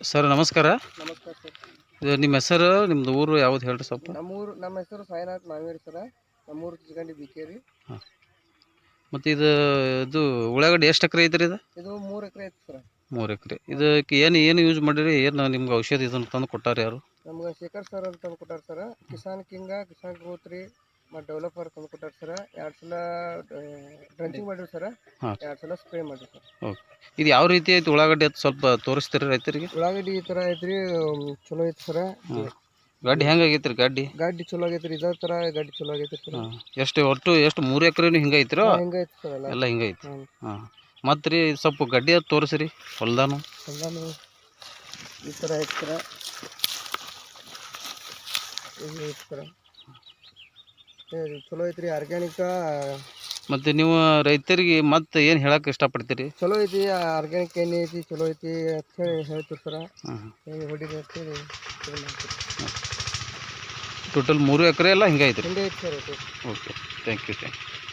Sir ನಮಸ್ಕಾರ. ನಮಸ್ಕಾರ sir. ಇದು ನಿಮ್ಮ ಹೆಸರು ನಿಮ್ದು ಊರು ಯಾವ್ದು ಹೇಳ್ರಿ ಸ್ವಲ್ಪ? ನಮ್ಮೂರು ನಮ್ಮ ಹೆಸರು ಸಾಯಿನಾಥ್ ಮಾವೇರಿ ಸರ. ನಮ್ಮೂರು ಚಿಗಂಡಿ ಬಿಕೇರಿ. ಮತ್ತು ಇದು ಇದು ಉಳ್ಳಾಗಡ್ಡೆ ಎಷ್ಟು ಎಕರೆ ಐತ್ರಿ ಇದು? ಇದು ಮೂರು ಎಕರೆ ಐತೆ ಸರ್. ಮೂರು ಎಕರೆ. ಇದಕ್ಕೆ ಏನು ಏನು ಯೂಸ್ ಮಾಡಿರಿ? ಏನು ನಿಮ್ಗೆ ಔಷಧಿ ಇದನ್ನು ತಂದು ಕೊಟ್ಟಾರ ಯಾರು? ನಮ್ಗೆ ಶೇಖರ್ ಸರ್ ಅಂತ ತಂದು ಕೊಟ್ಟಾರ ಸರ್. ಕಿಸಾನ್ ಕಿಂಗ ಕಿಸಾನ್ ಗೋತ್ರಿ ಮತ್ತು ಡೆವಲಪರ್ ತಂದು ಕೊಟ್ಟಾರ ಸರ್. ಎರಡು ಸಲ ಡ್ರಂಚಿಂಗ್ ಮಾಡಿರಿ ಸರ್. ಹಾಂ. ಎರಡು ಸಲ ಸ್ಪ್ರೇ ಮಾಡಿರಿ ಸರ್. ಓಕೆ. ಇದು ಯಾವ ರೀತಿ ಐತಿ ಉಳ್ಳಾಗಡ್ಡಿ ಅಂತ ಸ್ವಲ್ಪ ತೋರಿಸ್ತೀರಿ ರೈತರಿಗೆ? ಉಳ್ಳಾಗಡ್ಡಿ ಈ ಥರ ಐತ್ರಿ ಉಮ್, ಚಲೋ ಐತಿ ಸರ. ಗಡ್ಡಿ ಹೆಂಗೆ ಆಗೈತ್ರಿ ಗಡ್ಡಿ? ಗಾಡಿ ಚಲೋ ಆಗೈತ್ರಿ ಇದೇ ಥರ ಗಡ್ಡಿ ಚಲೋ ಆಗೈತಿ ಸರ್. ಹಾಂ. ಎಷ್ಟು ಒಟ್ಟು ಎಷ್ಟು ಮೂರು ಎಕರೆ ಹಿಂಗೆ ಐತ್ರೋ? ಹೆಂಗೈತಿ ಸರ್ ಎಲ್ಲ. ಎಲ್ಲ ಹಿಂಗೆ ಐತಿ. ಹ್ಞೂ ಹಾಂ. ಮತ್ತು ರೀ ಸ್ವಲ್ಪ ಗಡ್ಡಿ ಅದು ತೋರಿಸ್ರಿ ಹೊಲ್ದಾನು. ಎಲ್ಲಾನು ಈ ಥರ ಐತಿ ಸರ. ಇದು ಐತಿ ಸರ. ಏ, ಇದು ಚಲೋ ಐತ್ರಿ ಆರ್ಗ್ಯಾನಿಕ ಮತ್ತು ನೀವು ರೈತರಿಗೆ ಮತ್ತೆ ಏನು ಹೇಳಕ್ಕೆ ಇಷ್ಟಪಡ್ತೀರಿ? ಚಲೋ ಐತಿ ಆರ್ಗ್ಯಾನಿಕ್ ಎಣ್ಣೆ ಐತಿ ಚಲೋ ಐತಿ ಅಂತ ಹೇಳಿ ಹೇಳ್ತೀವಿ ಸರ ಹಾಂ ಹೇಗೆ ಹೊಡಿರಿ ಅಂತೇಳಿ ಟೋಟಲ್ ಮೂರು ಎಕರೆ ಎಲ್ಲ ಹಿಂಗೆ ರೀ ಹಿಂಗೆ ಐತಿ sir okay thank you thank you